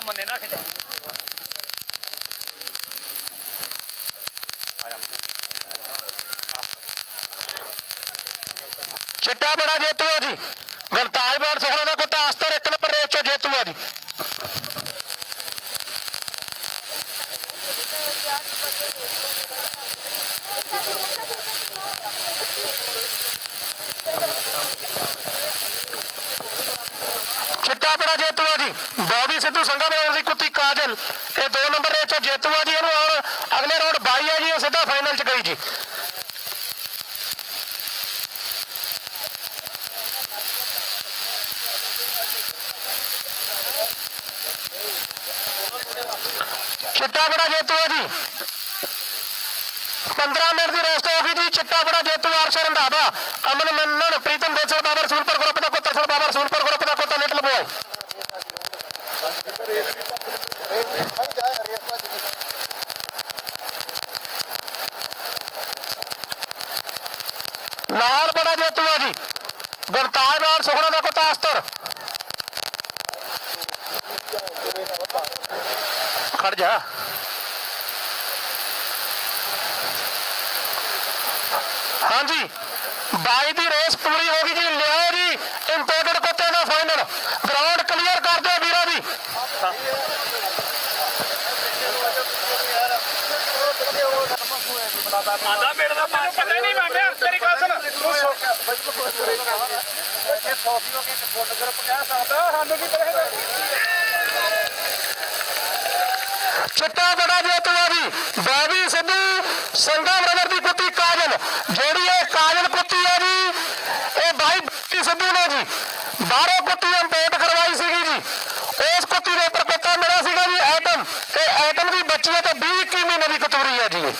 ਆ ਮੰਨੇ ਨਾ ਖਿੱਚ ਚਿੱਟਾ ਬੜਾ ਜੇਤੂ ਹੈ ਜੀ ਗਲਤਾਜ ਬਾੜ ਸੁਖਣਾ ਦਾ ਕੁੱਤਾ ਅਸਤਰ ਇੱਕ ਨੰਬਰ ਰੇਸ ਚ ਜੇਤੂ ਹੈ ਜੀ ਚਿੱਟਾ ਬੜਾ ਜੇਤੂ ਹੈ ਜੀ। ਬੌਬੀ ਸਿੱਧੂ ਸੰਘਾ ਬਰਾਬਰ ਦੀ ਕੁੱਤੀ ਕਾਜਲ। ਇਹ ਦੋ ਨੰਬਰ ਰੇਸ ਚ ਜੇਤੂ ਹੈ ਜੀ ਇਹਨੂੰ ਹੁਣ ਅਗਲੇ ਰੌਂਡ 22 ਹੈ ਜੀ, ਇਹ ਸਿੱਧਾ ਫਾਈਨਲ ਚ ਗਈ ਜੀ। ਚਿੱਟਾ ਬੜਾ ਜੇਤੂ ਹੈ ਜੀ। 15 ਮਿੰਟ ਦੀ ਰੈਸਟ ਹੋ ਗਈ ਜੀ। ਚਿੱਟਾ ਬੜਾ ਜੇਤੂ ਆਰਸ਼ਰ ਰੰਧਾਵਾ ਅਮਨ ਮੰਨਣ, ਪ੍ਰੀਤਮ ਦੇਸਲ ਬਾਬਰ ਸੂਲਪੁਰ ਗਰੁੱਪ ਦਾ ਕੁੱਤਾ ਸਰ ਬਾਬਰ ਸੂਲਪੁਰ ਗਰੁੱਪ ਦਾ ਕੁੱਤਾ ਨਿਟਲ ਬੋਏ ਲਾਲ ਬੜਾ ਜੇਤੂ ਜੀ। ਗੁਰਤਾਜ ਨਾਲ ਸੁਖਣਾ ਦਾ ਕੁੱਤਾ ਖੜ ਜਾ। ਹਾਂਜੀ 22 ਦੀ ਰੇਸ ਪੂਰੀ ਹੋ ਗਈ ਜੀ। ਲਿਆਓ ਜੀ ਇੰਪੋਰਟਡ ਕੁੱਤੇ ਦਾ ਫਾਈਨਲ ਗਰਾਊਂਡ ਕਲੀਅਰ ਕਰ ਦਿਓ ਵੀਰਾਂ ਜੀ। ਆਂਦਾ ਮੇਰੇ ਦਾ ਮੈਨੂੰ ਪਤਾ ਹੀ ਨਹੀਂ ਮਾਮਿਆ ਤੇਰੀ ਗੱਲ ਸੁਣ ਚਿੱਟਾ ਬੜਾ ਜੇਤੂਆ ਜੀ। ਸਿੱਧੂ ਸੰਗਾ ਬ੍ਰਦਰ ਦੀ ਕੁੱਤੀ ਕਾਜਲ। ਜਿਹੜੀ ਇਹ ਕਾਜਲ ਕੁੱਤੀ ਹੈ ਜੀ, ਇਹ ਬਾਈ ਬੌਬੀ ਸਿੱਧੂ ਨੇ ਜੀ। ਬਾਹਰੋਂ ਕੁੱਤੀ ਇੰਪੋਰਟ ਕਰਵਾਈ ਸੀਗੀ ਜੀ। ਉਸ ਕੁੱਤੀ ਦੇ ਉੱਪਰ ਕੁੱਤਾ ਮਿਲਿਆ ਸੀਗਾ ਜੀ, ਐਟਮ। ਤੇ ਐਟਮ ਦੀ ਬੱਚੀ ਹੈ ਤੇ 20 21 ਮਹੀਨੇ ਦੀ ਕਤੂਰੀ ਹੈ ਜੀ ਇਹ।